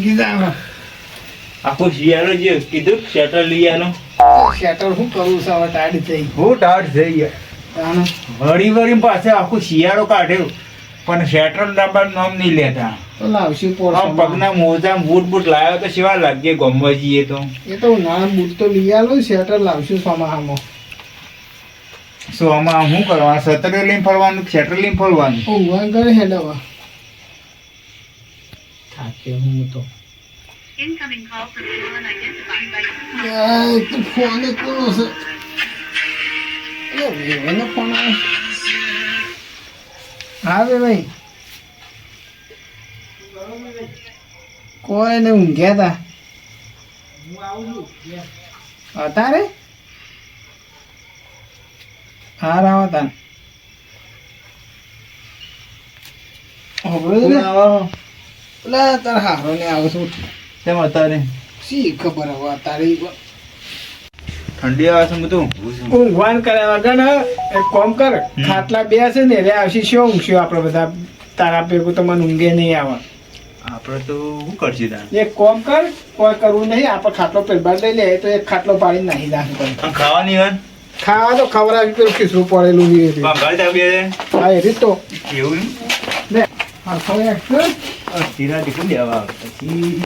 જાય આખો શિયાળો જે કીધું શેટર લઈ આનો શેટર શું કરું છે હવે? ટાઢ થઈ. હું ટાઢ થઈ ગયા. વળી વળી પાસે આખો શિયાળો કાઢ્યો. પણ શેટર ડબ્બા નામ નહીં લેતા. તો લાવશું પોર પગના મોજા બૂટ બૂટ લાવ્યો તો સેવા લાગે ગમવા જઈએ તો? એ તો ના બૂટ તો લઈ આવ્યો શેટર લાવશું સોમાહામાં. સો આમાં શું કરવાનું? સતરે લઈને ફરવાનું શેટર લઈને ફરવાનું? ઊંઘવાનું કરે હેડવા by હું તો ફોન કોનો છે? ફોન આવે હા ભાઈ કોઈ ને ઊંઘ્યા તા અતારે? હા રાવ તાન. હોબળો તારે હારો ને આવે શું? કેમ અત્યારે? શી ખબર હવે અતારે ઠંડી આવે છે બધું? ઊંઘવાન કર્યા વગર એક કોમ કર ખાટલા બે છે ને એટલે આવશે શું ઊંઘશું આપણે બધા. તારા ભેગું તો મને ઊંઘે નહીં આવે. આપણે તો શું કરશું તાર? એક કોમ કર કોઈ કરવું નહીં આપણે ખાટલો પેલબાર લઈ લે તો એક ખાટલો પાડી નાખી નાખું ખાવાની હોય? ખાવા તો ખવડાવી પેલું ખીસરું પડેલું હા એ રીત તો. એવું ને હા ખવડાવી દીકરી દેવા આવે. પછી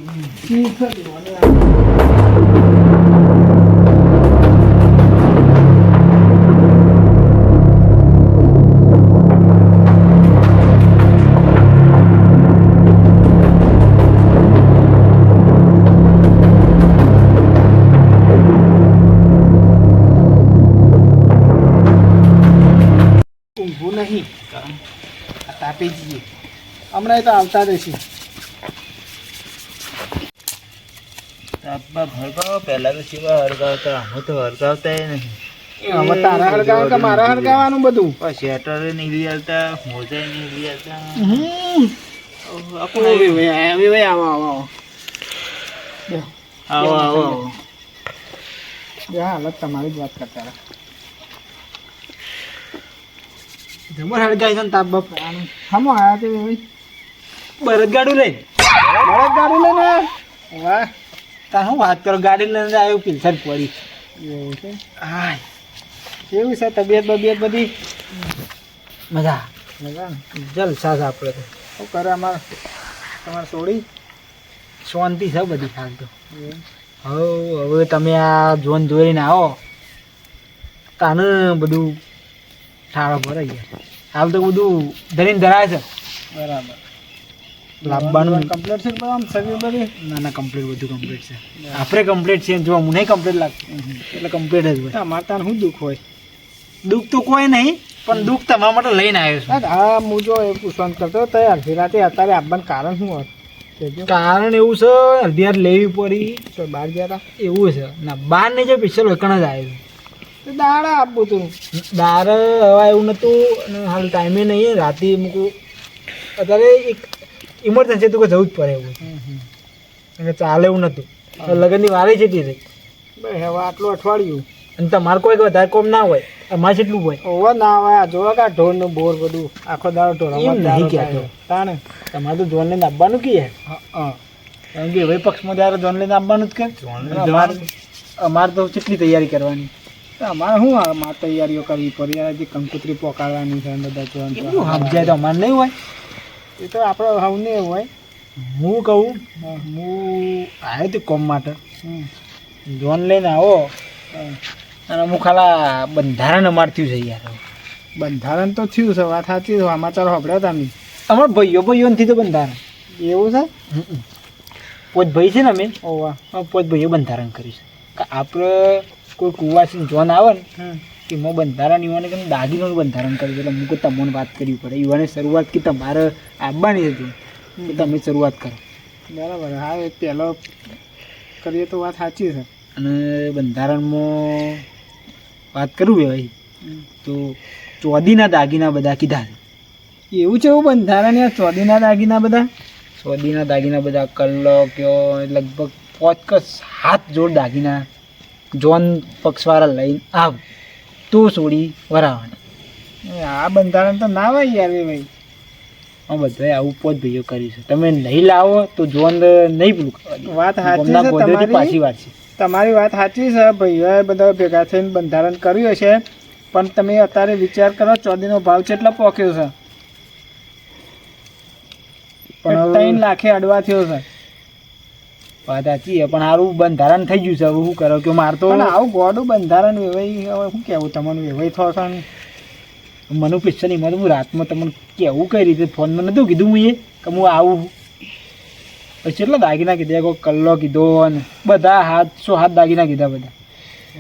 હમણાં તો આવતા રહેશે. તાપમાં હરગાવો પહેલા તો સેવા હરગાવતા હું તો હરગાવતા નહીં. હવે તારા હરગાવ કે મારા હરગાવાનું બધું. શેટર નહીં આવતા મોજા નહીં આવતા. આપણે આવી ભાઈ આવી ભાઈ આવો આવો આવો. આવો આવો આવો. હાલત તમારી જ વાત કરતા જમર હળગાઈ છે ને તાપ બાપ આનું આયા તે ભાઈ. બળદ ગાડું લઈને. બળદ ગાડું લઈને? વાહ. તા હું વાત કરો ગાડી લઈને આવ્યો પિલસર પડી. એવું છે? હાય કેવું છે તબિયત બબિયત બધી? મજા. મજા? જલસા છે આપણે તો. શું કરે અમારે? તમારે છોડી શાંતિ છે બધી હાલ તો. હવે હવે તમે આ જોન જોઈને આવો. તાને બધું ઠાળો ભરાઈ ગયા. હાલ તો બધું ધરીને ધરાય છે. બરાબર. લાવવાનું કમ્પ્લીટ છે આમ સર્વિસ બધી ના ના કમ્પ્લીટ બધું કમ્પ્લીટ છે. આપણે કમ્પ્લીટ છે જો મને કમ્પ્લીટ લાગતું. એટલે કમ્પ્લીટ જ હોય. તમારે તાર શું દુઃખ હોય? દુઃખ તો કોઈ નહીં પણ દુઃખ તમારા માટે લઈને આવ્યો છું. હા હા જો એ પૂછવાનું કરતો તૈયાર અડધી રાતે અત્યારે આપવાનું કારણ શું હોય? કારણ એવું છે અડધી લેવી પડી. તો બહાર ગયા હતા એવું છે. ના બહાર નહીં જે પિક્ચર એકણ જ આવ્યું. તો દાડા આપવું તું. દાળ હવા એવું નહોતું અને હાલ ટાઈમે નહીં રાતે મૂકું. અત્યારે એક ઇમરજન્સી તો કોઈ જવું જ પડે એવું અને ચાલે એવું નહોતું. લગ્નની વારે છે તે હવે આટલું અઠવાડિયું. અને તમારે કોઈ વધારે કોમ ના હોય. અમારે જેટલું હોય. ઓવા ના હોય આ જોવા કા ઢોરનું બોર બધું. આખો દાડો ઢોર નહીં કહેતો. તાણે. તમારે તો જોન લઈને આપવાનું કી હે હા. કારણ કે હવે પક્ષમાં ત્યારે જોન લઈને આપવાનું જ કે. અમારે અમારે તો કેટલી તૈયારી કરવાની? અમારે શું મારે તૈયારીઓ કરવી પડી. જે કંકોત્રી પોકાડવાની છે બધા જોવાનું તો. એટલું હાફ જાય તો અમારે નહીં હોય. એ તો આપણે હવને એવું હોય. હું કહું હું. આવ્યો તો કોમ માટે. જોન લઈને આવો. અને હું ખાલા બંધારણ અમાર થયું છે યાર બંધારણ તો થયું છે વાત સાચી છે સમાચાર સાંભળ્યા હતા મેં અમાર ભાઈઓ ભાઈઓથી તો બંધારણ. એવું છે? પોત ભાઈ છે ને અમે. ઓવા પોત ભાઈઓ બંધારણ કરીશું કે આપણે કોઈ કુવાસી જોન આવે ને એમાં બંધારણ યુવાને કે દાગીનું બંધારણ કર્યું એટલે મૂકો તમને વાત કરવી પડે. યુવાને શરૂઆત કે તમારે આવવાની હતી. તમે શરૂઆત કરો. બરાબર. હા એ પહેલો કરીએ તો વાત સાચી છે. અને બંધારણમાં વાત કરું ભાઈ? તો ચોદીના દાગીના બધા કીધા છે. એવું છે એવું બંધારણ યાર? ચોદીના દાગીના બધા? ચોદીના દાગીના બધા કલ્લો કયો લગભગ પાંચ કે સાત જોડ દાગીના જોન પક્ષવાળા લઈને આવ. તો સોડી વરાવાની. આ બંધારણ તો ના હોય યાર ભાઈ. હા બધાએ આવું પોત ભાઈઓ કર્યું છે. તમે નહીં લાવો તો જોન નહીં પેલું વાત સાચી છે તમારી. પાછી વાત છે. તમારી વાત સાચી છે ભાઈઓએ બધા ભેગા થઈને બંધારણ કર્યું છે પણ તમે અત્યારે વિચાર કરો ચોદીનો ભાવ કેટલો પોક્યો છે? પણ ત્રણ લાખે અડવા થયો છે. વાત સાચી પણ સારું બંધારણ થઈ ગયું છે હવે શું કરો? કે માર તો આવું ગોડું બંધારણ વેવાઈ હવે શું કહેવું તમને વેવાઈ થો છો ને મને પૂછશે નહીં હું રાતમાં તમને કેવું કઈ રીતે ફોનમાં નતું કીધું હું એ કે હું આવું. પછી કેટલા દાગીના કીધા કોઈ કલ્લો કીધો અને બધા હાથ સો હાથ દાગીના કીધા બધા.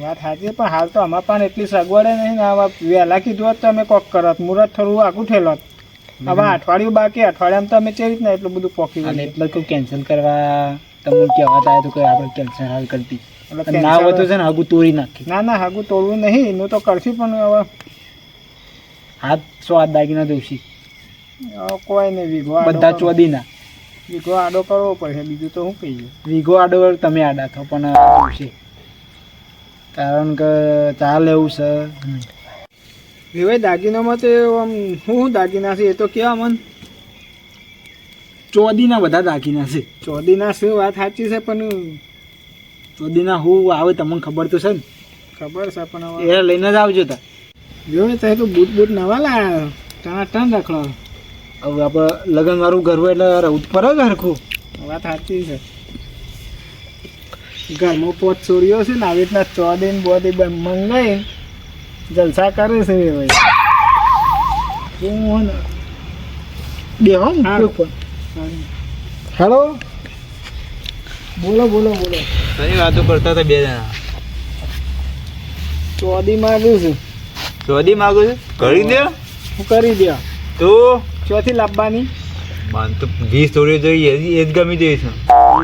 વાત સાચી પણ હાલ તો અમારા પણ એટલી સગવડે નહીં ને આવા વહેલા કીધું હોત તો અમે કોક કરત મુરત થોડું આખું થયેલો હવે અઠવાડિયું બાકી અઠવાડિયામાં તો અમે ચેવી રીતના એટલું બધું પોકી એટલે કેન્સલ કરવા તમને કહેવા થાય તો કોઈ આપણે કેન્સર હાલ કરતી. ના હોય તો છે ને આગું તોડી નાખી. ના ના હાગું તોડવું નહીં એનું તો કરશું પણ હવે. હાથ સો હાથ દાગીના દોશી કોઈ નહીં વીઘો બધા ચોદી ચોદીના વીઘો આડો કરવો પડશે બીજું તો શું કહીએ? વીઘો આડો તમે આડા થો પણ દોશી કારણ કે ચાલે એવું છે. વિવે દાગીનામાં તો આમ શું દાગીના છે એ તો કેવા મન. ચોદીના બધા દાગીના છે. ચોદીના શું વાત સાચી છે પણ ચોદીના હું આવે તમને ખબર તો છે ને. ખબર છે પણ એ લઈને જ આવજો તા. જોયું ને તો બૂટ બૂટ નવા લાયા. ટણા ટન રાખડો હવે આપણે લગ્ન વાળું ઘર હોય એટલે રહું જ હરખું. વાત સાચી છે. ઘરમાં પોત ચોરીઓ છે ને આવી રીતના ચોદીન બોદી મંગાઈ જલસા કરે છે ભાઈ. હું ને બેહો ને હારું. હેલો? બોલો બોલો બોલો. કઈ વાતો કરતા હતા બે જણા? ચોદી માગું છું. ચોદી માંગુ છું? કરી દે. હું કરી દે. તો? ચોથી લાવવાની મને તો વીસ થોડી જોઈએ એ જ ગમી જઈશ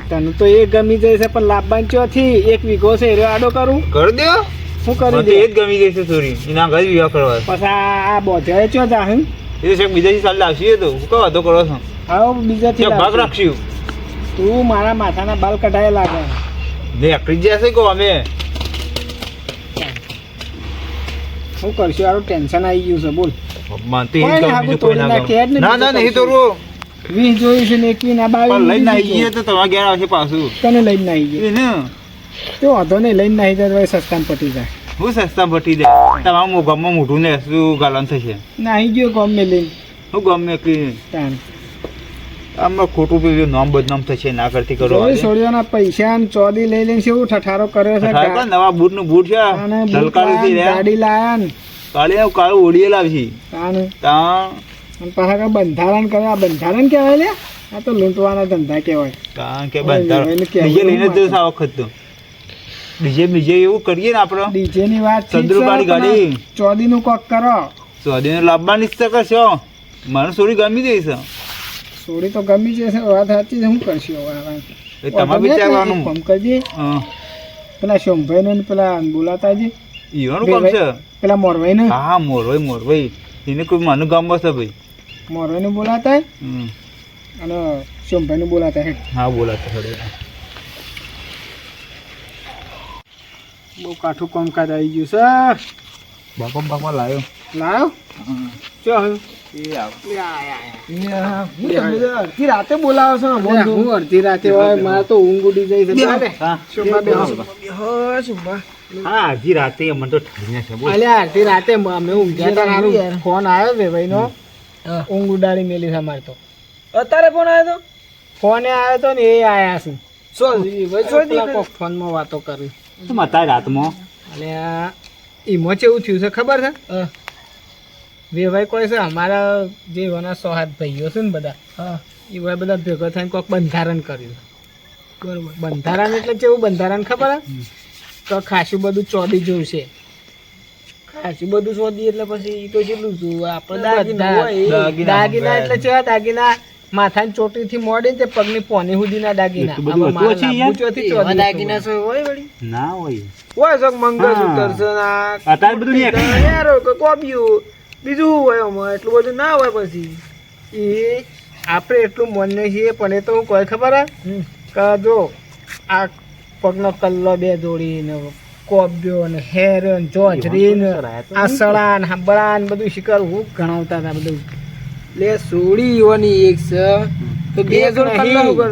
તને તો એ ગમી જશે પણ લાવવાની ચોથી એક વીઘો છે એ આડો કરું. કરી દે. શું મને કરી દે. એ જ ગમી જઈશે થોડી એના ઘર વિવાહ કરવા પછી આ આ ચો ચો હું? એ તો બીજા સાલ લાવશી તો. હું કહો વાતો કરો છો? આવો બીજાથી ભાગ રાખશું. તું મારા માથાના બાલ કઢાય લાગે. ને એકડી જશે કો અમે. શું કરશું? આરું ટેન્શન આવી ગયું છે બોલ. મને તો એ કોઈ જ ને ના ને ના ના નહીં. વીસ ને એકવી ના લઈને આવી તો તમારા ઘેર આવશે પાછું. તને લઈને નાહી ગયો. ને તો વાંધો નહીં લઈને નાહી જાય સસ્તામાં પટી જાય. હું સસ્તા પટી દે તમારા ગામમાં મોઢું ને શું ગાલન થશે? નાહી ગયો ગમે મેં લઈને. હું ગમે આમાં ખોટું પેલું નામ બદનામ થશે ના કરતી કરો છોડીઓના પૈસા ને ચોદી લઈ લઈને શું ઠઠારો કર્યો છે? નવા બૂટનું બૂટ છે લાયા ને ગાડી લાયા ને. કાલે આવું કાળું ઓળીએ લાવશી. તાણ. પાછા બંધારણ કરે? આ બંધારણ કહેવાય લે આ તો લૂંટવાના ધંધા કહેવાય. કારણ કે બંધારણ. ડીજે લઈને જ આ વખત તો. બીજે બીજે એવું કરીએ ને આપણે. બીજે ની વાત પણ ગાડી. ચોદી નું કોક કરો. સ્વાધીને લાવવાની જ કરશો મને થોડી ગમી જઈશ સોડી તો ગમી જશે વાત સાચી છે શું કરશું હવે તમારે વિચારવાનું. ફોન કરજે. પેલા શોમભાઈ ને પેલા બોલાતાજી ઈવાનું કામ છે? પેલા મોરવાઈ ને હા મોરવાઈ મોરભાઈ. એને કોઈ મને ગામમાં છે ભાઈ. મોરવાઈ ને બોલાતા. અને શોમભાઈ ને બોલાતા હેડ હા બોલાતા થોડે બહુ કાઠું કામકાજ આવી ગયું છે. બાપા બાપા લાવ્યો રાતે બોલાવો છો હું અડધી રાતે હોય મારે તો ઊંઘ ઉડી જાય છે. હા. રાતે મને તો અડધી રાતે અમે ઊંઘ્યા ફોન આવ્યો છે ભાઈ નો ઊંઘ ઉડાડી મેલી છે અમારે તો. અત્યારે ફોન આવ્યો ફોને આવ્યો તો ને એ આયા છે. તો ફોનમાં વાતો કરી. રાતમાં? અને એમાં કેવું થયું છે ખબર છે? વેવાઈ કોઈ છે અમારા જે એવાના સો ભાઈઓ છે ને બધા એવા બધા ભેગા થઈને કોઈક બંધારણ કર્યું. બરોબર. બંધારણ એટલે કેવું બંધારણ ખબર તો ખાસું બધું ચોદી જોયું છે. ખાસું બધું ચોદી એટલે પછી તો કેટલું જોયું આપણે દાગીના દાગીના. દાગીના. એટલે કેવા દાગીના માથાની ચોટીથી મોડી તે પગની પોની દાગીના. લાંબુ ચોથી ચોદી દાગીના હતું. ના હોય. હોય મંગળસૂત્ર છે ના અત્યારે બધું કોબિયું. બીજું હોય આમાં? એટલું બધું ના હોય પછી. એ આપણે એટલું મનને છીએ પણ એ તો હું કોઈ ખબર હે? કે જો આ પગનો કલ્લો બે દોડીને કોબ્યો ને હેર ને જોજરી ને આ સળા ને હાંબળા ને બધું શિકાર હું ગણાવતા હતા બધું. લે સોડી ઈવાની એક છે તો બે જોડ. કલ્લા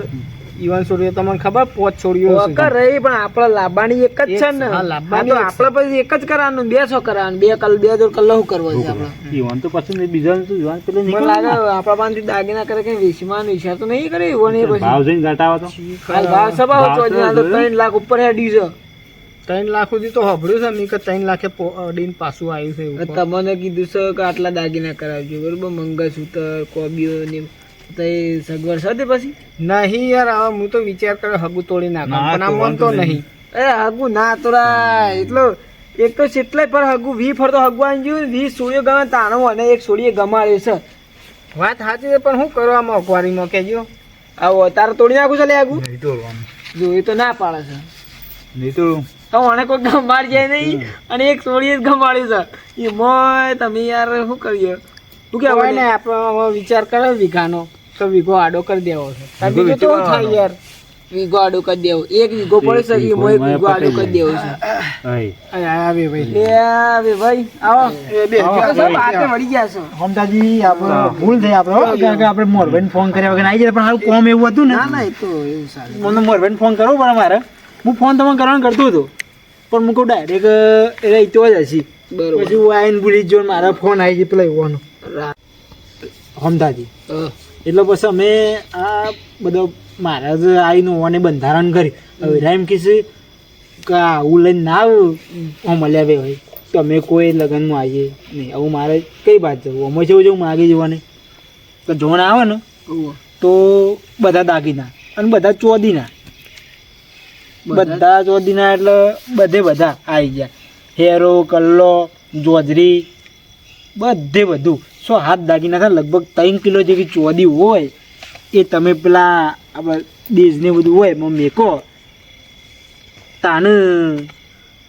ઈવન છોડીઓ તમને ખબર? પોચ છોડીઓ છે. ઓકર રહી પણ આપણા લાંબાની એક જ છે ને. તો આપણે પછી એક જ કરવાનું બે છો કરવાનું બે કલ બે જોડ કલ્લા શું કરવા છે આપણે. ઈવન તો પછી બીજા તો ઈવન પેલો મને લાગે આપણા પાસેથી દાગીના કરે કે વિશમાન વિચાર તો નહીં કરે ઈવાની પછી. ભાવ જઈને ઘટાવો તો? ભાવ સભાવ તો તો ત્રણ લાખ ઉપર હેડી છે. ત્રણ લાખ સુધી તો હભળ્યું છે મેં કે ત્રણ લાખે ડીન પાછું આવ્યું છે તમને કીધું છે કે આટલા દાગીના કરાવજો બરોબર? મંગળસૂત્ર કોબીઓ ને તો એ સગવડ સાથે પછી? નહીં યાર હવે હું તો વિચાર કર્યો હગું તોડી નાખું પણ આ તો મન તો નહીં. એ હગુ ના તોરા એટલો એક તો કેટલાય પર હગુ વી ફરતો હગુ આવી ગયું વી સોળીઓ ગમે તાણો અને એક સોળીએ ગમાડ્યો છે. વાત સાચી છે પણ શું કરો આ મોંઘવારીમાં કેજો આવો તારે તોડી નાખું છે લે આગુ નહીં તોડવાનું. જો એ તો ના પાડે છે. નહીં તોડવું તો મને કોઈ ગમાડી જાય નહીં અને એક સોળીએ જ ગમાડ્યું છે. એ મોય તમે યાર શું કરીએ શું કહેવાય કહેવાય ને આપણે વિચાર કર્યો વીઘાનો. તો વીઘો આડો કરી દેવો છે. બીજું તો થાય યાર? વીઘો આડો કરી દેવો. એક વીઘો પડે છે એ મોય વીઘો આડો કરી દેવો છે. હઈ. અરે આ ભાઈ. આવે ભાઈ. આવો. એ બે આવો, સાહેબ, હાથે વળી ગયા છો. હમદાજી આપણે ભૂલ થઈ આપણે કારણ કે આપણે મોરબેન ફોન કર્યા વગર આવી જાય પણ હાલ કોમ એવું હતું ને. ના ના એ તો એવું સારું. મને મોરભાઈને ફોન કરવો પડે મારે હું ફોન તમને કરવાનું કરતો હતો. પણ હું કહું ડાયરેક્ટ એ તો જ હશી. બરોબર. પછી હું આવીને ભૂલી જ જો મારા ફોન આવી જાય પેલા એવાનો રા- હમદાજી. એટલે પછી અમે આ બધો મારા જ આવીને ઓને બંધારણ કરી હવે એમ કીશું કે આવું લઈને ના આવું હું મળ્યા ભાઈ તો અમે કોઈ લગ્નમાં આવીએ નહીં. આવું મારે કઈ વાત જવું અમે જેવું જવું માગી જવાની તો જોણ આવે ને તો બધા દાગીના અને બધા ચોદીના બધા બધા ચોદીના એટલે બધે બધા આવી ગયા. હેરો કલ્લો જોજરી બધે બધું. સો હાથ દાગીના થાય લગભગ ત્રણ કિલો જેવી ચોદી હોય એ તમે પેલા આપણે દેશને બધું હોય એમાં મેકો. તાને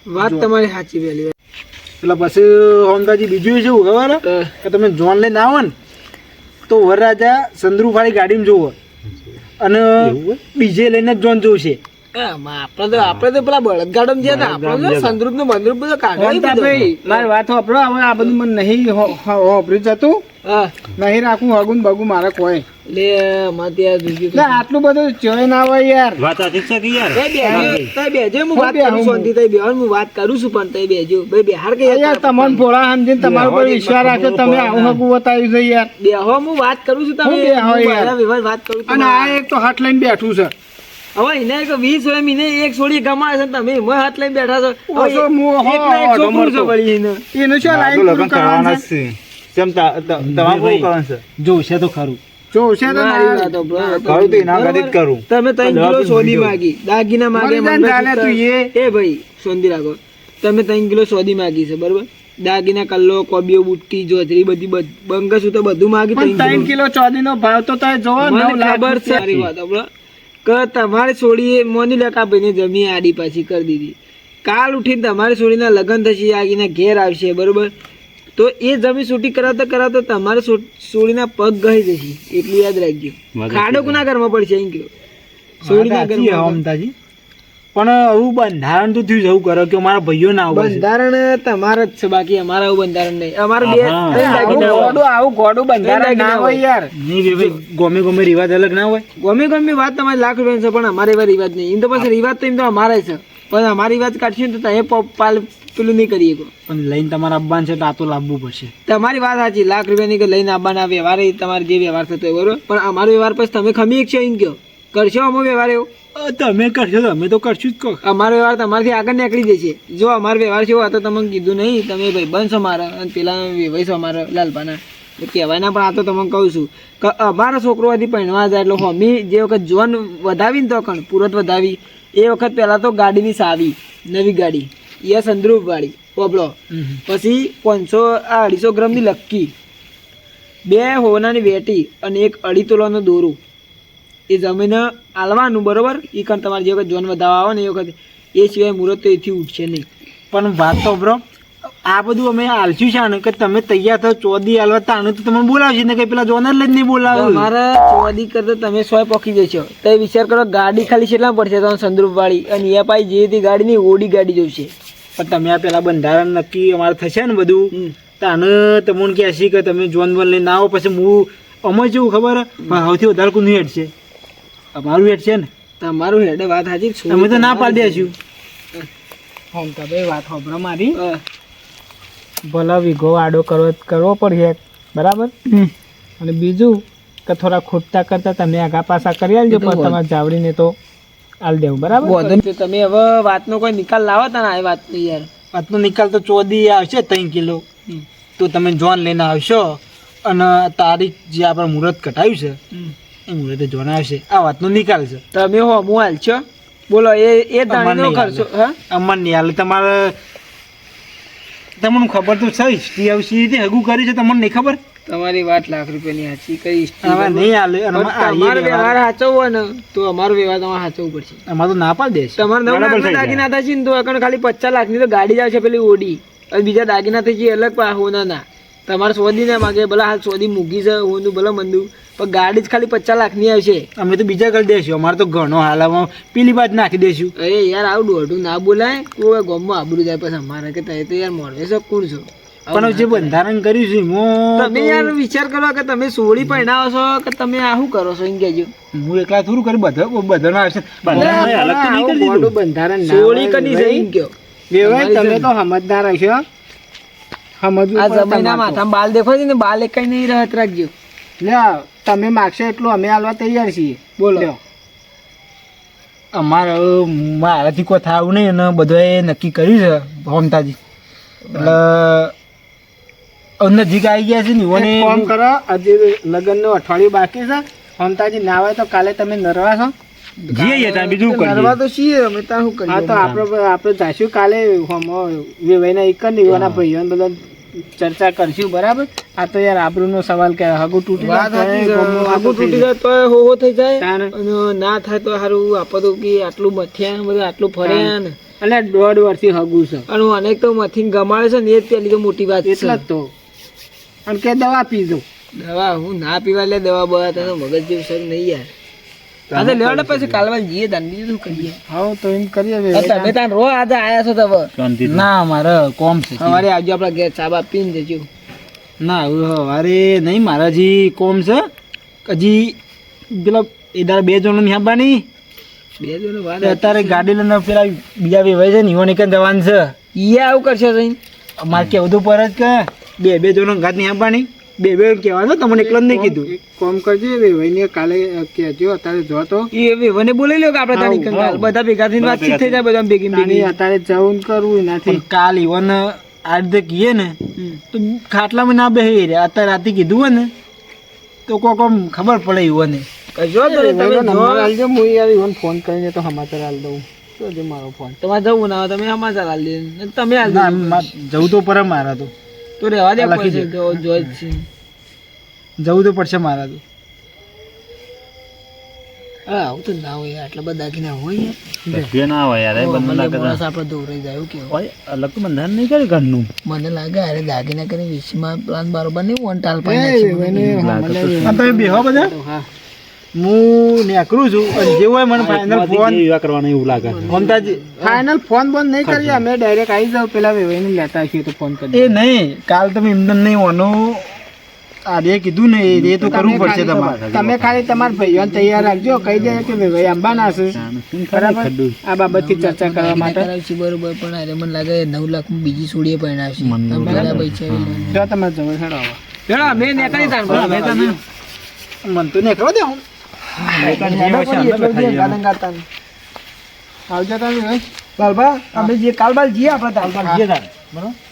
વાત તમારી સાચી પેલી એટલે પછી હોમદાજી બીજું શું ખબર? કે તમે જોન લઈને આવો ને તો વરરાજા સંદ્રુફાળી ગાડીમાં જોવો અને બીજે લઈને જ જોન જોશે આમાં આપણે તો આપણે તો પેલા બળદગાડો ગયા હતા. તો સંદરૂપનું બંદરૂપ બધું કાઢ્યું મારી વાત સાંભળો હવે આ બધું મને નહીં હો- હો- જતું નહીં રાખું હગું બગું મારે કોઈ. લે માં ત્યાં જોજો આટલું બધું ચોય ના હોય યાર. વાત સાચી છે યાર? તઈ બેહજો, હું હું વાત કરું છું, તઈ બેહો, હું વાત કરું છું પણ તઈ બેહાડ કે યાર તમને ભોળા સમજીને તમારો પર વિશ્વાસ રાખે તમે આવું હગું બતાવ્યું છે યાર. બેહો, હું વાત કરું છું તમે બેહો યાર? વાત કરું છું. અને આ એક તો હાથ લઈને બેઠું છે. હવે એને એક વીસ હોય મહિને એક છોડી ગમાડે છે તમે હાથ લઈ બેઠા છો. હો, એક ના છોકરું છે એને. એનું શું લાઈન કરવાના છે? કેમ છે. તો ખરું. તો ના. તો કરું. તમે કિલો સોદી માગી. દાગીના માગે ને તું. એ. ભાઈ સોંધી રાખો. તમે ત્રણ કિલો સોદી માગી છે બરોબર? દાગીના કલ્લો કોબીઓ બુટ્ટી જોધરી બધી બધ- તો બધું માગી ત્રણ કિલો ચોદીનો ભાવ તો તમે જોવો ખબર છે. સારી વાત. કે તમારી છોડીએ મોની લે કે આ ભાઈને જમી આડી પાછી કરી દીધી. કાલ ઉઠીને તમારી છોડીના લગ્ન થશે આગીના ઘેર આવશે બરોબર? તો એ જમી છૂટી કરાવતા કરાવતા તમારે છોડીના પગ ગઈ જશે. એટલું યાદ રાખજો. ખાડો કુના ઘરમાં પડશે એમ કહ્યું છોડીના ઘરમાં પણ આવું બંધારણ તો થયું જવું કરો કે મારા ભાઈઓ ના આવું બંધારણ તમારા જ છે બાકી અમારા આવું બંધારણ નહીં. અમારે બે. ગોડું આવું ગોડું બંધારણ ના હોય યાર. નહીં ભાઈ ગમે ગમે રિવાજ અલગ ના હોય. ગમે ગમે વાત તમારી લાખ રૂપિયા છે પણ અમારે એવા રિવાજ નહીં. એમ તો પછી રિવાજ તો એમ તો અમારે છે. પણ અમારી વાત કાઢશું ને તો તમે પાલ પેલું નહીં કરીએ. પણ લઈને તમારા અબ્બાન છે તો આ તો લાવવું પડશે. તમારી વાત સાચી લાખ રૂપિયાની કે લઈને આવવાના વ્યવહાર એ તમારે જે વ્યવહાર થતો હોય બરોબર? પણ અમારો વ્યવહાર પછી તમે ખમી એક છો એમ કહો? કરશો અમો વ્યવહાર એવો? તમે કરશો તો અમે તો કરશું જ કહો અમારો વ્યવહાર તમારાથી આગળ નીકળી જશે. જો અમારો વ્યવહાર છે તો તમે કીધું નહીં. તમે ભાઈ બનશો મારા અને પેલા વેવાઈશો અમારા લાલપાના કહેવાયના કહેવાય પણ આ તો તમને કહું છું. કે અમારો છોકરો હતી પહેણવા જાય એટલે હોમી જે વખત જોન વધાવી ને તો કણ પૂરત વધાવી એ વખત પહેલાં તો ગાડીની સાવી નવી ગાડી. એ સંદ્રુપ વાળી પોબળો પછી પાંચસો આ અઢીસો ગ્રામની લક્કી. બે હોનાની વેટી અને એક અઢી તોલાનું દોરું. એ જમીન આલવાનું બરોબર? એ કારણ તમારે જે વખત જોન વધાવવા આવે ને એ વખત એ સિવાય મુહૂર્ત તો એથી ઉઠશે નહીં. પણ વાત તો બ્રો આ બધું અમે આલસ્યું છે ને કે તમે તૈયાર થયો ચોદી આલવા તાનું તો તમે બોલાવશે ને કે પેલા જોનર જ નહીં બોલાવે. મારે ચોદી કરતા તમે સોય પોકી જશો. તો વિચાર કરો ગાડી ખાલી કેટલા પડશે તો સંદ્રુપવાળી અને એ પાઈ જે તે ગાડીની ઓડી ગાડી જોશે. પણ તમે આ પેલા બંધારણ નક્કી અમારે થશે ને બધું? તાને તમને કહેશે કે તમે જોન બોન લઈને આવો પછી હું અમે જેવું ખબર? સૌથી વધારે કોનું હેડ છે? અમારું હેડ છે ને. તમારું હેડે વાત હાજી અમે તો ના પાડી દેશું. હમ તો ભાઈ વાત હોભરો મારી. ભલા વિઘો આડો કરવો કરવો પડશે બરાબર? અને બીજું કે થોડા ખૂટતા કરતા તમે આગા પાછા કરી આલજો પણ તમારે જાવડીને તો આલ દેવું બરાબર? તમે હવે વાતનો કોઈ નિકાલ લાવો તા ને આ વાત યાર. વાતનો નિકાલ તો ચોદી આવશે ત્રણ કિલો. તો તમે જોન લઈને આવશો. અને તારીખ જે આપણે મુહૂર્ત કટાયું છે એ તો જણાવશે આ વાતનો નિકાલ છે. તમે હો હું છો? બોલો એ એ દાણીનો ખર્ચો હા? અમન નહીં હાલે. તમારે તમને ખબર તો છે હિસ્ટ્રી આવશે રીતે હગું કરી છે તમને નહીં ખબર? તમારી વાત લાખ રૂપિયાની સાચી કઈ હવે નહીં હાલે તમારો વ્યવહાર- સાચવવો ને તો અમારો વ્યવહાર તમારે સાચવવું પડશે. અમારે તો ના પાડી દેશે તમારે નવ દાગીના થશે ને તો આગળ ખાલી પચાસ લાખની તો ગાડી જાવ છે પેલી ઓડી. અને બીજા દાગીના થઈ છે અલગ પા હોના ના તમારે સોદી ના માગે ભલા હાલ સોદી મૂકી છે હોનું ભલે મંદુ. પણ ગાડી જ ખાલી પચાસ લાખની આવશે. અમે તો બીજા કરી દેશું. અમારે તો ઘણો હાલમાં પેલી બાજ નાખી દેશું. અરે યાર આવું દોઢું ના બોલાય. કોઈ ગમમાં આબરું જાય પછી. અમારે કે તમે તો યાર મોરવે છો કોણ છો? પણ જે બંધારણ કર્યું છે તમે યાર વિચાર કરો કે તમે સોળી પહેણાવો છો કે તમે આ શું કરો છો એમ કહેજો. હું એકલા થોડું કરી બધા બધાનો આવશે. બંધારણ સોળી કરી છે એમ કયો? વેવાય તમે તો સમજદાર હશો. સમજવું આ જમીના માથામાં બાલ દેખો છે ને બાલ એક કઈ નહીં રહત રાખજો. લ્યો તમે માગશો એટલું અમે હાલવા તૈયાર છીએ. બોલો. અમારે મારાથી કોઈ થાવું નહીં અને બધાએ નક્કી કર્યું છે હોમતાજી. એટલે નજીક આવી ગયા છે ને ફોન કરો હજી લગ્નનું અઠવાડિયું બાકી છે. હોમતાજી ના આવે તો કાલે તમે નરવા છો. બીજું નરવા તો છીએ અમે ત્યાં શું હા તો આપણે આપણે જઈશું કાલે હોમ વેવાઈના એક જ નહીં ભાઈઓ બધા ચર્ચા કરશું બરાબર? આ તો યાર આબરૂનો સવાલ કે હગું તૂટી જાય થઈ તૂટી જાય. તો હો હોવો થઈ જાય. અને ના થાય તો સારું આપો કે આટલું મથ્યા બધું આટલું ફર્યા ને. અને દોઢ વર્ષથી હગુ છે. અને અનેક તો મથી ગમાડે છે ને એ જ પેલી તો મોટી વાત છે. એટલે તો. અને કે દવા પીજો દવા હું ના પીવા લે દવા બવા તને મગજ જેવું સર નહીં યાર. તો લેવાડે પછી કાલવાલ જઈએ બીજું શું કરીએ? હા તો એમ કરીએ તમે તાન રો આજે આયા છો તમે ના મારે કોમ છે. સવારે આવજો આપણા ઘેર ચા બા પીને જજો. ના સવારે નહીં મારા હજી કોમ છે. હજી પેલા એ દાડા બે જણો ની આપવાની બે જણ અત્યારે ગાડી લઈને પેલા બીજા વેવાય છે ને ઈવોને કઈ જવાનું છે. ઈ આવું કરશે જઈને મારે કેવું તો પર જ કે? બે બે જણો ઘાત નહીં આપવાની બે બે કહેવાનું તમને એકલો જ નહીં કીધું. એક કામ કરજો વેવાઈને કાલે કહેજો અત્યારે જો તો. એ વેવને બોલાવી લ્યો કે આપણે તારી કંગાલ. બધા ભેગા થઈને વાતચીત થઈ જાય બધા ભેગી ભેગી. અત્યારે જવું કરવું નથી કાલ ઈવન આ રીતે કહીએ ને. તો ખાટલામાં ના બેસી રહ્યા અત્યારે રાતે કીધું હોય ને તો કોક આમ ખબર પડે ઈવોને. જો. તમે નંબર આલજો હું યાર ઈવન ફોન કરીને તો સમાચાર આલ દઉં. તો જે મારો ફોન? તમારે જવું ના તમે સમાચાર હાલ દે. તમે ના મા- જવું તો પર મારા તો. તો રહેવા દે લખી પછી દે. જો જોઈ જ છે. જવું તો પડશે મારા તો. હા આવું તો ના હોય આટલા બધા દાગીના હોય યાર. ઓ, મને માણસ આપણે દોરાઈ જાય એવું ઘરનું. મને લાગે અરે દાગીના કરી વીસમાં પ્લાન બરોબર નહીં વન ટાલ પાઈ તમે બેહો બધા. હા. હું નીકળું છું અને જેવો હોય મને ફાઇનલ ફોન મમતાજી ફાઇનલ ફોન બંધ નહીં કરીએ અમે ડાયરેક્ટ આવી જાવ પેલા વેવાઈને લેતા આવીએ તો ફોન કરી એ નહીં કાલ તમે એમને નહીં ઓનો આજે કીધું ને એ તો કરવું પડશે તમારે. તમે ખાલી તમારા ભાઈઓ તૈયાર રાખજો કહી દે કે વેવાઈ અંબાના છે. બરાબર? આ બાબતથી ચર્ચા કરવા માટે. બરોબર પણ અરે મને લાગે નવ લાખ બીજી તમે બધા પૈસા એવી જો તમારે જવું ચલો, અમે નીકળી તાર મેં તને મન તો નીકળો દે હું.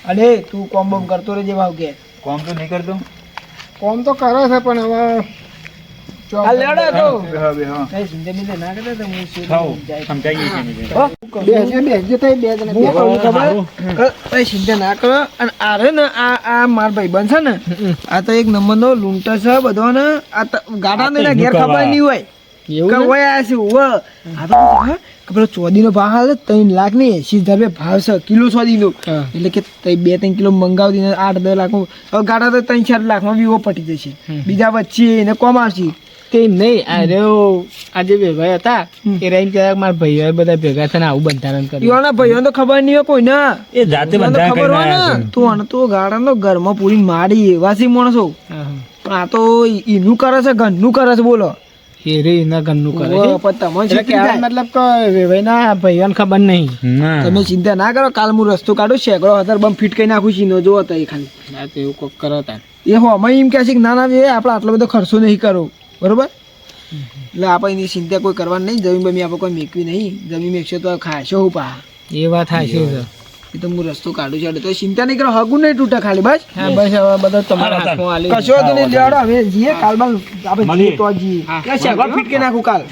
અરે તું કોમ બોમ કરતો રહેજે ભાવ કે. કોમ તો નહીં કરતો? કોમ તો કરે છે પણ હવે આ નો ભાવ હાલે ત્રણ લાખ ને એસી હજાર ભાવ છે કિલો ચોદી નો એટલે કે તઈ બે ત્રણ કિલો મંગાવી આઠ દસ લાખ ગાડા તો ત્રણ ચાર લાખમાં વિવો પટી જશે. બીજા વચ્ચે એને કોમ આવશે. તે નહીં આજે રહ્યો આ જે વેવાઈ હતા એ રહીને કહેતા મારા ભાઈઓ બધા ભેગા થઈને આવું બંધારણ કર્યું. યોના ભાઈઓ તો ખબર નહીં હોય કોઈને. એ જાતે ખબર હોય ને. તું આને તો ગાડાનો ઘરમાં પૂરી મારી એવાસી છે માણસો. પણ આ તો એનું કરે છે ઘરનું કરે છે બોલો. હેરે એના ઘરનું કરે છે. મતલબ કે વેવાઈના ભાઈઓને ખબર નહીં. તમે ચિંતા ના કરો કાલ હું રસ્તો કાઢું સેંકડો હજાર બમ ફિટ કરી નાખું છીનો જોવો તો એ ખાલી. એવું કોક કરો તાર. એ હો અમે એમ કહે છે કે ના ના એ આપણે આટલો બધો ખર્ચો નહીં કરવો બરોબર? એટલે આપણે એની ચિંતા કોઈ કરવાની નહીં. જમીન બમી આપણે કોઈ મેકવી નહીં. જમીન મેકશો તો ખાશો હું પા. એ વાત હાચી છે. એ તો હું રસ્તો કાઢું છું. તો ચિંતા નહીં કરો. હગું નહીં તૂટે ખાલી બસ? હા બસ હવે બધા તમારા હાથમાં આલે. કશો તો નહીં. લેવાડો હવે જીએ કાલ બાલ આપણે જીએ તો જીએ. કરી નાખું કાલ.